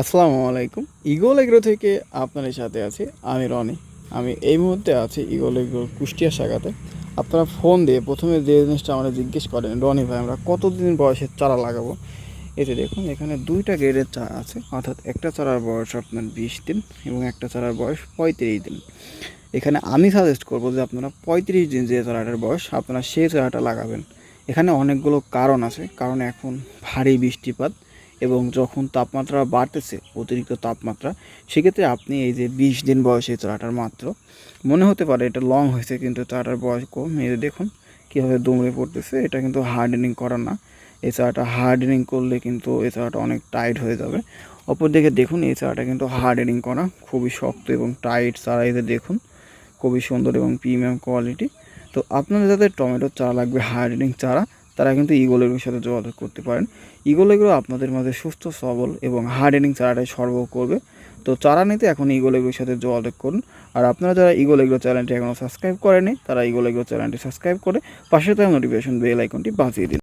আসসালামু আলাইকুম। Eagle agro থেকে আপনাদের সাথে আছি আমি রনি। আমি এই মুহূর্তে আছি ইগল এগ্রো কুষ্টিয়া শাখাতে। আপনারা ফোন দিয়ে প্রথমে যে জিনিসটা আমরা জিজ্ঞেস করেন, রনি ভাই, আমরা কতদিন বয়সের চারা লাগাবো? এতে দেখুন, এখানে দুইটা গ্রেডের চারা আছে, অর্থাৎ একটা চারার বয়স আপনার বিশ দিন এবং একটা চারার বয়স পঁয়ত্রিশ দিন। এখানে আমি সাজেস্ট করব যে আপনারা পঁয়ত্রিশ দিন যে চারাটার বয়স, আপনারা সেই চারাটা লাগাবেন। এখানে অনেকগুলো কারণ আছে, কারণ এখন ভারী বৃষ্টিপাত এবং যখন তাপমাত্রা বাড়তেছে, অতিরিক্ত তাপমাত্রা, সেক্ষেত্রে আপনি এই যে বিশ দিন বয়সে চারাটার মাত্র, মনে হতে পারে এটা লং হয়েছে, কিন্তু চারাটার বয়স কম। এই দেখুন কীভাবে দুমড়ে পড়তেছে, এটা কিন্তু হার্ডেনিং করা না। এই চারাটা হার্ডেনিং করলে কিন্তু এই চারাটা অনেক টাইট হয়ে যাবে। অপরদিকে দেখুন, এই চারাটা কিন্তু হার্ডেনিং করা খুবই শক্ত এবং টাইট চারা যে দেখুন, খুবই সুন্দর এবং প্রিমিয়াম কোয়ালিটি তো আপনাদের যাদের টমেটোর চারা লাগবে হার্ডেনিং চারা তারা কিন্তু ইগল সাথে যোগাযোগ করতে পারেন। ইগল এগুলো আপনাদের মাঝে সুস্থ, সবল এবং হার্ডেনিং চারাটাই সরবরাহ করবে। তো চারা নিতে এখন ইগল এগুলোর সাথে যোগাযোগ করুন। আর আপনারা যারা ইগল এগুলো চ্যানেলটি এখনও সাবস্ক্রাইব করেনি তারা ইগল এগুলো চ্যানেলটি সাবস্ক্রাইব করে পাশে থাকা নোটিফিকেশন বেল আইকনটি বাঁচিয়ে দিন।